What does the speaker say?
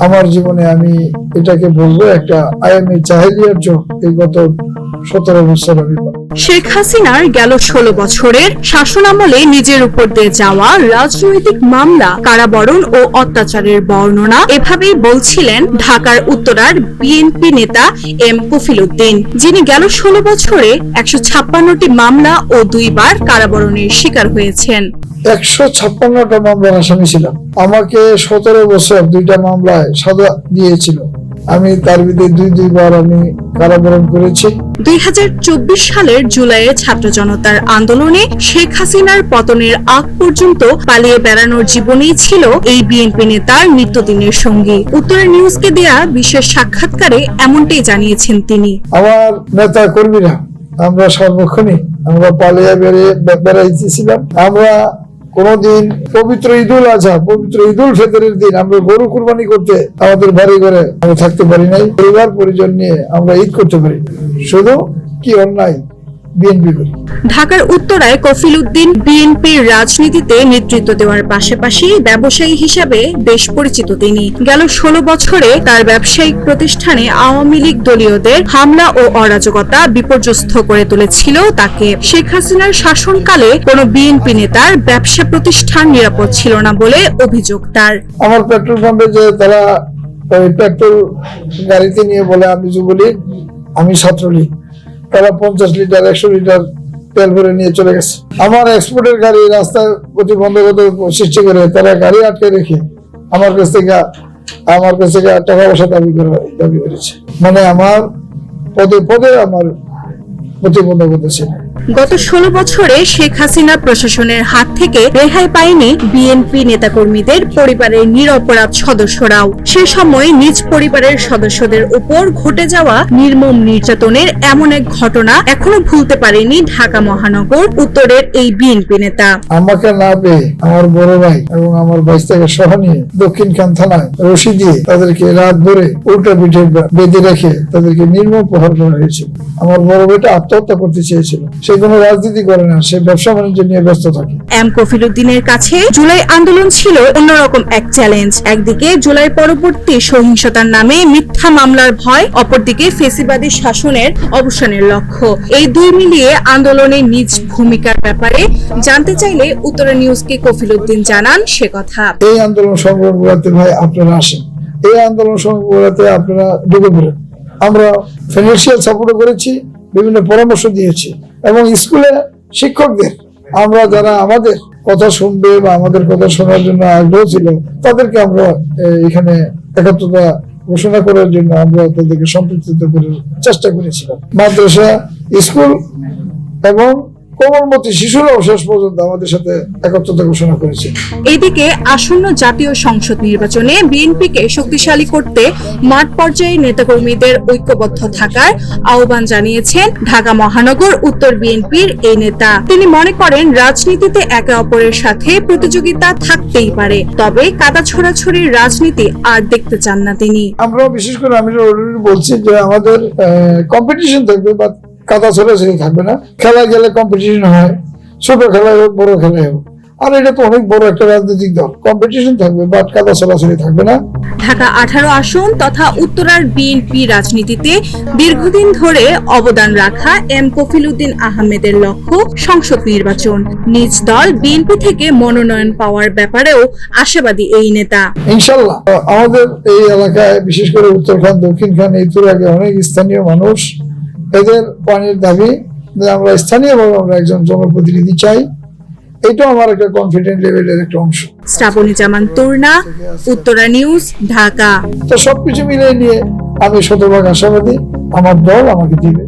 আমার জীবনে আমি এটাকে বলব একটা আইএমএ চাহিদিয়ার যোগ এই গত সতেরো বছর আমি শেখ হাসিনার গেল ষোলো বছরের শাসনামলে নিজের উপর দিয়ে যাওয়া রাজনৈতিক মামলা, কারাবরণ ও অত্যাচারের বর্ণনা এভাবেই বলছিলেন ঢাকার উত্তরার বিএনপি নেতা এম কফিল উদ্দিন যিনি গেল ষোলো বছরে একশো মামলা ও দুইবার কারাবরণের শিকার হয়েছেন। একশো ছাপ্পান্নটা মামলার আসামি ছিলাম। আমাকে সতেরো বছর দুইটা মামলায় সাজা দিয়েছিল। আমি তার বিরুদ্ধে দুই দুইবার আমি কারাবরণ করেছি। দুই হাজার চব্বিশ সালের জুলাইয়ে ছাত্র জনতার আন্দোলনে শেখ হাসিনার পতনের আগ পর্যন্ত পালিয়ে বেড়ানোর জীবনেই ছিল এই বিএনপি নেতার নিত্যদিনের সঙ্গী। উত্তরের নিউজকে দেয়া বিশেষ সাক্ষাৎকারে এমনটাই জানিয়েছেন তিনি। আমার নেতা কর্মীরা আমরা সর্বক্ষণই আমরা পালিয়ে বেরিয়ে বে- বেড়াইতেছিলাম। আমরা কোনদিন পবিত্র ঈদুল আজহা, পবিত্র ঈদুল ফেতরের দিন আমরা গরু কুরবানি করতে আমাদের বাড়ি ঘরে আমরা থাকতে পারি নাই, পরিবার পরিজন নিয়ে আমরা ঈদ করতে পারি শুধু কি অন্যায়? বিএনপি করি। ঢাকার উত্তরায় কফিল উদ্দিন বিএনপির রাজনীতিতে নেতৃত্ব দেওয়ার পাশাপাশি ব্যবসায়ী হিসাবে বেশ পরিচিত তিনি। গেল ষোলো বছরে তার ব্যবসায়িক প্রতিষ্ঠানে আওয়ামী লীগ দলীয়দের হামলা ও অরাজকতা বিপর্যস্ত করে তুলেছিল তাকে। শেখ হাসিনার শাসনকালে কোনো বিএনপি নেতার ব্যবসা প্রতিষ্ঠান নিরাপদ ছিল না বলে অভিযোগ তার। আমার পেট্রোল পাম্পে যে তারা পেট্রোল গাড়িতে নিয়ে বলে, আমি আমি ছাত্রলীগ। তারা পঞ্চাশ লিটার, একশো লিটার তেল ভরে নিয়ে চলে গেছে। আমার এক্সপোর্টের গাড়ি রাস্তায় প্রতিবন্ধকতা সৃষ্টি করে তারা গাড়ি আটকে রেখে আমার কাছ থেকে, আমার কাছ থেকে টাকা পয়সা দাবি করে, দাবি করেছে। মানে আমার পদে পদে আমার প্রতিবন্ধকতা ছিল। গত ষোলো বছরে শেখ হাসিনা প্রশাসনের হাত থেকে রেহাই পায়নি বিএনপি নেতাকর্মীদের পরিবারের নিরপরাধ সদস্যরাও। সে সময় নিজ পরিবারের সদস্যদের উপর ঘটে যাওয়া নির্মম নির্যাতনের এমন এক ঘটনা এখনও ভুলতে পারেনি ঢাকা মহানগর উত্তরের এই বিএনপি নেতা। আমাকে না পেয়ে আমার বড় ভাই এবং আমার বাইশটাকে সহ নিয়ে দক্ষিণ খান থানায় রশি দিয়ে তাদেরকে রাত ভরে উল্টা পিঠে বেঁধে রেখে তাদেরকে নির্মম প্রহার করা হয়েছিল। আমার বড় ভাইটা আত্মহত্যা করতে চেয়েছিল। সে কোনো রাজনীতি করে না সে ব্যবসা বাণিজ্য নিয়ে ব্যস্ত থাকে। এম কফিলুদ্দিনের কাছে জুলাই আন্দোলন ছিল অন্যরকম এক চ্যালেঞ্জ একদিকে জুলাই পরবর্তী সহিংসতার নামে মিথ্যা মামলার ভয় অপরদিকে ফেসিবাদী শাসনের অবসানের লক্ষ্য। এই দুই মিলিয়ে আন্দোলনের নিজ ভূমিকার ব্যাপারে জানতে চাইলে উত্তরা নিউজকে কফিলুদ্দিন জানান সে কথা। এই আন্দোলন সংগ্রাম করাতে ভাই আপনারা আসেন। এই আন্দোলন সংগ্রাম করাতে আপনারা ঢুকে পড়েন। আমরা ফিনান্সিয়াল সাপোর্ট করেছি বিভিন্ন পরামর্শ দিয়েছি। এবং স্কুলে শিক্ষকদের, আমরা যারা আমাদের কথা শুনবে বা আমাদের কথা শোনার জন্য আগ্রহ ছিল, তাদেরকে আমরা এখানে একাত্মতা ঘোষণা করার জন্য আমরা তাদেরকে সম্পৃক্ত করার চেষ্টা করেছিলাম। মাদ্রাসা, স্কুল এবং কোমলমতি শিশুরাও শেষ পর্যন্ত আমাদের সাথে একত্রতা ঘোষণা করেছে। এদিকে আসন্ন জাতীয় সংসদ নির্বাচনে বিএনপিকে শক্তিশালী করতে মাঠ পর্যায়ে নেতাকর্মীদের ঐক্যবদ্ধ থাকার আহ্বান জানিয়েছেন ঢাকা মহানগর উত্তর বিএনপির এই নেতা। তিনি মনে করেন রাজনীতিতে একে অপরের সাথে প্রতিযোগিতা থাকতেই পারে তবে কাদা ছোড়াছড়ির রাজনীতি আর দেখতে চান না তিনি। আমরা বিশেষ করে আমি বলছি যে আমাদের কম্পিটিশন থাকবে বা কাদা ছোড়াছড়ি থাকবে না। খেলা গেলে কম্পিটিশন হয় ছোট খেলায় হোক বড় খেলায় হোক। আর এটা তো অনেক বড় একটা রাজনৈতিক দল। কম্পিটিশন থাকবে বাট কাদা ছোড়াছড়ি থাকবে না। ঢাকা আঠারো আসন তথা উত্তরার বিএনপি রাজনীতিতে দীর্ঘদিন ধরে অবদান রাখা এম কফিলউদ্দিন আহমেদের লক্ষ্য সংসদ নির্বাচন। নিজ দল বিএনপি থেকে মনোনয়ন পাওয়ার ব্যাপারেও আশাবাদী এই নেতা। ইনশাল্লাহ। আমাদের এই এলাকায় বিশেষ করে উত্তরখান দক্ষিণ খান এই তুরাগে অনেক স্থানীয় মানুষ এদের পানির দাবি যে আমরা স্থানীয়ভাবে আমরা একজন জনপ্রতিনিধি চাই। এটাও আমার একটা কনফিডেন্ট লেভেলের একটা অংশ। শ্রাবণী জামান তোরনা উত্তরা নিউজ ঢাকা। তো সবকিছু মিলিয়ে নিয়ে আমি শতভাগ আশাবাদী আমার দল আমাকে দিবে।